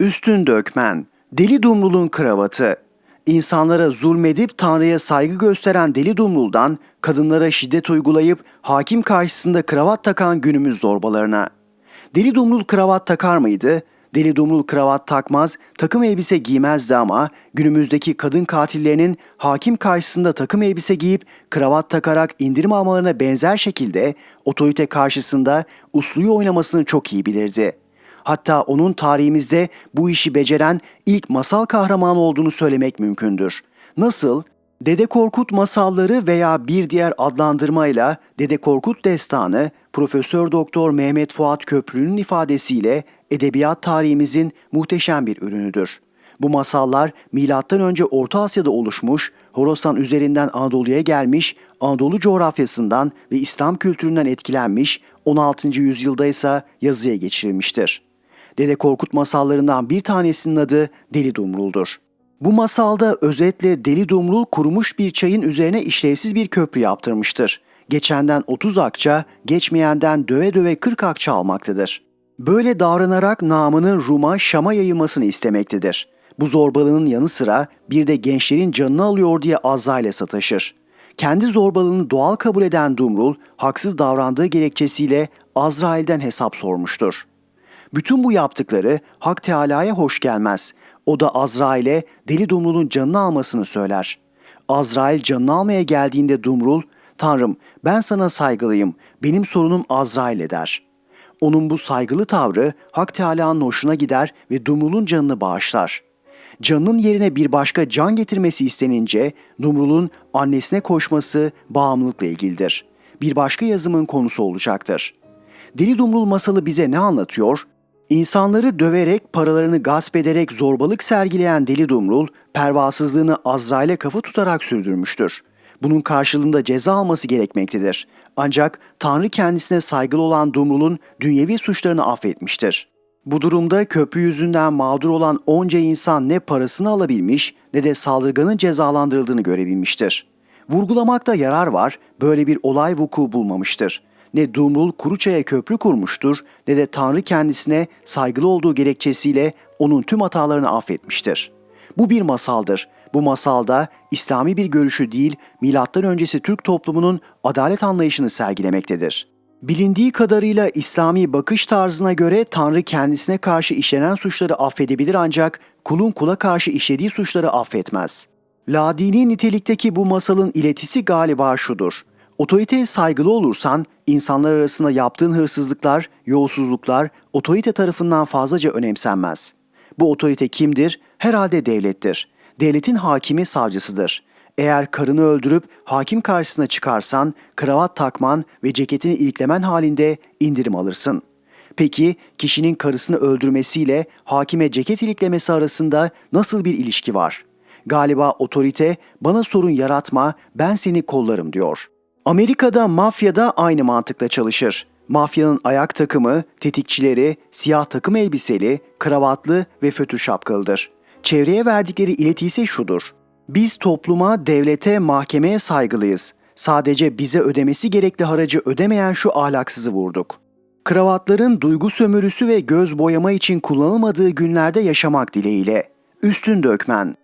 Üstün dökmen, deli dumrulun kravatı. İnsanlara zulmedip Tanrı'ya saygı gösteren deli dumruldan kadınlara şiddet uygulayıp hakim karşısında kravat takan günümüz zorbalarına. Deli dumrul kravat takar mıydı? Deli dumrul kravat takmaz, takım elbise giymezdi ama günümüzdeki kadın katillerinin hakim karşısında takım elbise giyip kravat takarak indirim almalarına benzer şekilde otorite karşısında usluyu oynamasını çok iyi bilirdi. Hatta onun tarihimizde bu işi beceren ilk masal kahramanı olduğunu söylemek mümkündür. Nasıl? Dede Korkut masalları veya bir diğer adlandırmayla Dede Korkut destanı Profesör Doktor Mehmet Fuat Köprülü'nün ifadesiyle edebiyat tarihimizin muhteşem bir ürünüdür. Bu masallar M.Ö. Orta Asya'da oluşmuş, Horasan üzerinden Anadolu'ya gelmiş, Anadolu coğrafyasından ve İslam kültüründen etkilenmiş, 16. yüzyılda ise yazıya geçirilmiştir. Dede Korkut masallarından bir tanesinin adı Deli Dumrul'dur. Bu masalda özetle Deli Dumrul kurumuş bir çayın üzerine işlevsiz bir köprü yaptırmıştır. Geçenden 30 akça, geçmeyenden döve döve 40 akça almaktadır. Böyle davranarak namının Rum'a, Şam'a yayılmasını istemektedir. Bu zorbalığın yanı sıra bir de gençlerin canını alıyor diye Azrail'e sataşır. Kendi zorbalığını doğal kabul eden Dumrul, haksız davrandığı gerekçesiyle Azrail'den hesap sormuştur. Bütün bu yaptıkları Hak Teala'ya hoş gelmez. O da Azrail'e deli Dumrul'un canını almasını söyler. Azrail canını almaya geldiğinde Dumrul, Tanrım ben sana saygılıyım, benim sorunum Azrail'e der. Onun bu saygılı tavrı Hak Teala'nın hoşuna gider ve Dumrul'un canını bağışlar. Canının yerine bir başka can getirmesi istenince Dumrul'un annesine koşması bağımlılıkla ilgilidir. Bir başka yazımın konusu olacaktır. Deli Dumrul masalı bize ne anlatıyor? İnsanları döverek, paralarını gasp ederek zorbalık sergileyen Deli Dumrul, pervasızlığını Azrail'e kafa tutarak sürdürmüştür. Bunun karşılığında ceza alması gerekmektedir. Ancak Tanrı kendisine saygılı olan Dumrul'un dünyevi suçlarını affetmiştir. Bu durumda köprü yüzünden mağdur olan onca insan ne parasını alabilmiş ne de saldırganın cezalandırıldığını görebilmiştir. Vurgulamakta yarar var, böyle bir olay vuku bulmamıştır. Ne Dumrul Kuruçay'a köprü kurmuştur ne de Tanrı kendisine saygılı olduğu gerekçesiyle onun tüm hatalarını affetmiştir. Bu bir masaldır. Bu masalda İslami bir görüşü değil, milattan öncesi Türk toplumunun adalet anlayışını sergilemektedir. Bilindiği kadarıyla İslami bakış tarzına göre Tanrı kendisine karşı işlenen suçları affedebilir ancak kulun kula karşı işlediği suçları affetmez. Ladini nitelikteki bu masalın iletisi galiba şudur. Otoriteye saygılı olursan insanlar arasında yaptığın hırsızlıklar, yolsuzluklar otorite tarafından fazlaca önemsenmez. Bu otorite kimdir? Herhalde devlettir. Devletin hakimi savcısıdır. Eğer karını öldürüp hakim karşısına çıkarsan, kravat takman ve ceketini iliklemen halinde indirim alırsın. Peki kişinin karısını öldürmesiyle hakime ceket iliklemesi arasında nasıl bir ilişki var? Galiba otorite bana sorun yaratma, ben seni kollarım diyor. Amerika'da mafyada aynı mantıkla çalışır. Mafyanın ayak takımı, tetikçileri, siyah takım elbiseli, kravatlı ve fötür şapkalıdır. Çevreye verdikleri ileti ise şudur. Biz topluma, devlete, mahkemeye saygılıyız. Sadece bize ödemesi gerekli haracı ödemeyen şu ahlaksızı vurduk. Kravatların duygu sömürüsü ve göz boyama için kullanılmadığı günlerde yaşamak dileğiyle. Üstün Dökmen